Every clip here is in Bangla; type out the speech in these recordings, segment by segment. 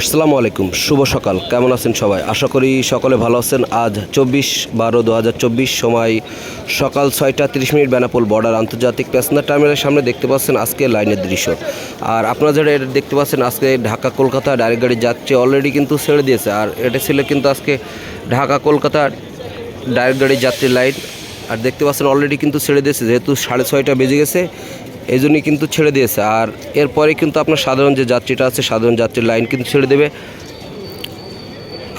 আসসালামু আলাইকুম, শুভ সকাল। কেমন আছেন সবাই? আশা করি সকলে ভালো আছেন। আজ চব্বিশ বারো দু সময় সকাল ছয়টা তিরিশ মিনিট বেনাপোল বর্ডার আন্তর্জাতিক প্যাসেঞ্জার টার্মিনালের সামনে দেখতে পাচ্ছেন আজকে লাইনের দৃশ্য। আর আপনারা যারা এটা দেখতে পাচ্ছেন, আজকে ঢাকা কলকাতা ডাইরেক্ট গাড়ি যাচ্ছে অলরেডি কিন্তু ছেড়ে দিয়েছে। আর এটা ছিল কিন্তু আজকে ঢাকা কলকাতা ডাইরেক্ট গাড়ি যাত্রী লাইন। আর দেখতে পাচ্ছেন অলরেডি কিন্তু ছেড়ে দিয়েছে। যেহেতু সাড়ে ছয়টা বেজে গেছে এই জন্যই কিন্তু ছেড়ে দিয়েছে। আর এরপরে কিন্তু আপনার সাধারণ যে যাত্রীটা আছে, সাধারণ যাত্রীর লাইন কিন্তু ছেড়ে দেবে।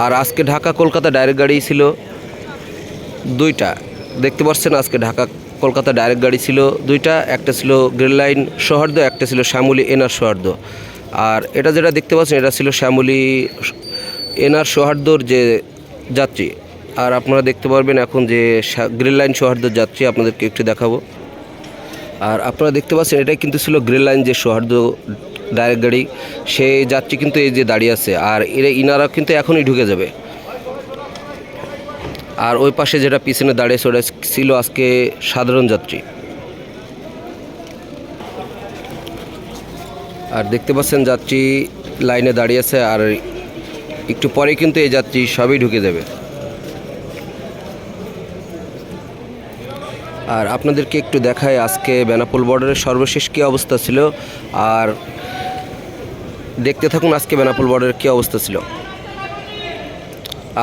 আর আজকে ঢাকা কলকাতা ডাইরেক্ট গাড়ি ছিল দুইটা। দেখতে পাচ্ছেন আজকে ঢাকা কলকাতা ডাইরেক্ট গাড়ি ছিল দুইটা। একটা ছিল গ্রেন লাইন সৌহার্দ্য, একটা ছিল শ্যামলী এনার সৌহার্দ্য। আর এটা যেটা দেখতে পাচ্ছেন, এটা ছিল শ্যামলী এনার সৌহার্দ্যর যে যাত্রী। আর আপনারা দেখতে পারবেন এখন যে গ্রিন লাইন সৌহার্দ্যর যাত্রী, আপনাদেরকে একটু দেখাবো। আর আপনারা দেখতে পাচ্ছেন, এটাই কিন্তু ছিল গ্রিন লাইন যে সৌহার্দ্য ডাইরেক্ট গাড়ি। সেই যাত্রী কিন্তু এই যে দাঁড়িয়ে আছে, আর এরা, ইনারা কিন্তু এখনই ঢুকে যাবে। আর ওই পাশে যেটা পিছনে দাঁড়িয়েছে ওটা ছিল আজকে সাধারণ যাত্রী। আর দেখতে পাচ্ছেন যাত্রী লাইনে দাঁড়িয়ে আছে, আর একটু পরে কিন্তু এই যাত্রী সবই ঢুকে যাবে। আর আপনাদেরকে একটু দেখায় আজকে বেনাপোল বর্ডারের সর্বশেষ কী অবস্থা ছিল, আর দেখতে থাকুন আজকে বেনাপোল বর্ডারের কী অবস্থা ছিল।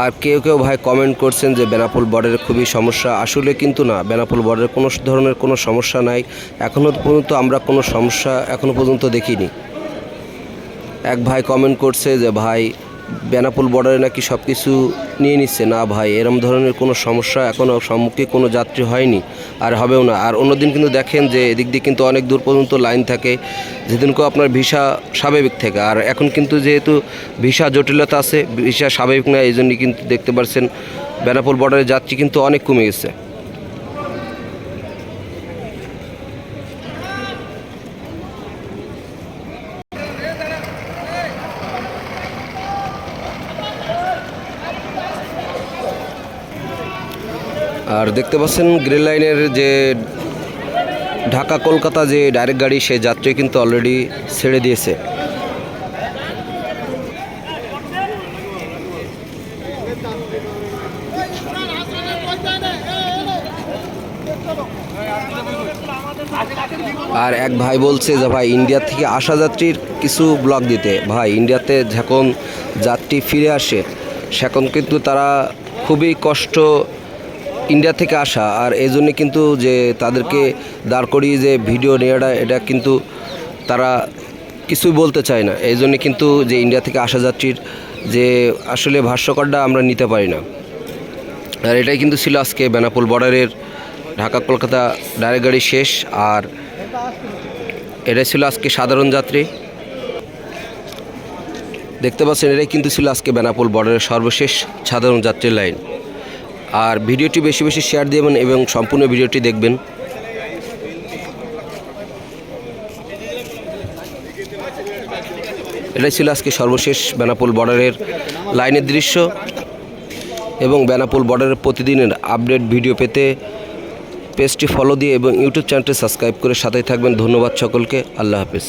আর কেউ কেউ ভাই কমেন্ট করছেন যে বেনাপোল বর্ডারে খুবই সমস্যা, আসলে কিন্তু না, বেনাপোল বর্ডারে কোনো ধরনের কোনো সমস্যা নাই এখনও পর্যন্ত আমরা কোনো সমস্যা এখনও পর্যন্ত দেখিনি। এক ভাই কমেন্ট করছে যে ভাই বেনাপোল বর্ডারে নাকি সব কিছু নিয়ে নিচ্ছে। না ভাই, এরম ধরনের কোনো সমস্যা এখনও সম্মুখে কোনো যাত্রী হয়নি, আর হবেও না। আর অন্যদিন কিন্তু দেখেন যে এদিক দিয়ে কিন্তু অনেক দূর পর্যন্ত লাইন থাকে, যেদিনকেও আপনার ভিসা স্বাভাবিক থাকে। আর এখন কিন্তু যেহেতু ভিসা জটিলতা আছে, ভিসা স্বাভাবিক না এই জন্যই কিন্তু দেখতে পাচ্ছেন বেনাপোল বর্ডারে যাত্রী কিন্তু অনেক কমে গেছে। আর দেখতে পাচ্ছেন গ্রিন লাইনের যে ঢাকা কলকাতা যে ডাইরেক্ট গাড়ি সেই যাত্রী কিন্তু অলরেডি ছেড়ে দিয়েছে। আর এক ভাই বলছে যে, ভাই ইন্ডিয়া থেকে আসা যাত্রীর কিছু ব্লগ দিতে। ভাই ইন্ডিয়াতে যখন যাত্রী ফিরে আসে, সেখন কিন্তু তারা খুবই কষ্ট ইন্ডিয়া থেকে আসা, আর এই জন্যে কিন্তু যে তাদেরকে দাঁড় করিয়ে যে ভিডিও নেওয়াটা, এটা কিন্তু তারা কিছুই বলতে চায় না। এই জন্যে কিন্তু যে ইন্ডিয়া থেকে আসা যাত্রীর যে আসলে ভাষ্যকরটা আমরা নিতে পারি না। আর এটাই কিন্তু ছিল আজকে বেনাপোল বর্ডারের ঢাকা কলকাতা ডাইরেক্ট গাড়ি শেষ, আর এটাই ছিল আজকে সাধারণ যাত্রী। দেখতে পাচ্ছেন, এটাই কিন্তু ছিল আজকে বেনাপোল বর্ডারের সর্বশেষ সাধারণ যাত্রীর লাইন। আর ভিডিওটি বেশি বেশি শেয়ার দেবেন এবং সম্পূর্ণ ভিডিওটি দেখবেন। এটাই ছিল আজকে সর্বশেষ বেনাপোল বর্ডারের লাইনের দৃশ্য এবং বেনাপোল বর্ডারের প্রতিদিনের আপডেট ভিডিও পেতে পেজটি ফলো দিয়ে এবং ইউটিউব চ্যানেলটি সাবস্ক্রাইব করে সাথেই থাকবেন। ধন্যবাদ সকলকে। আল্লাহ হাফেজ।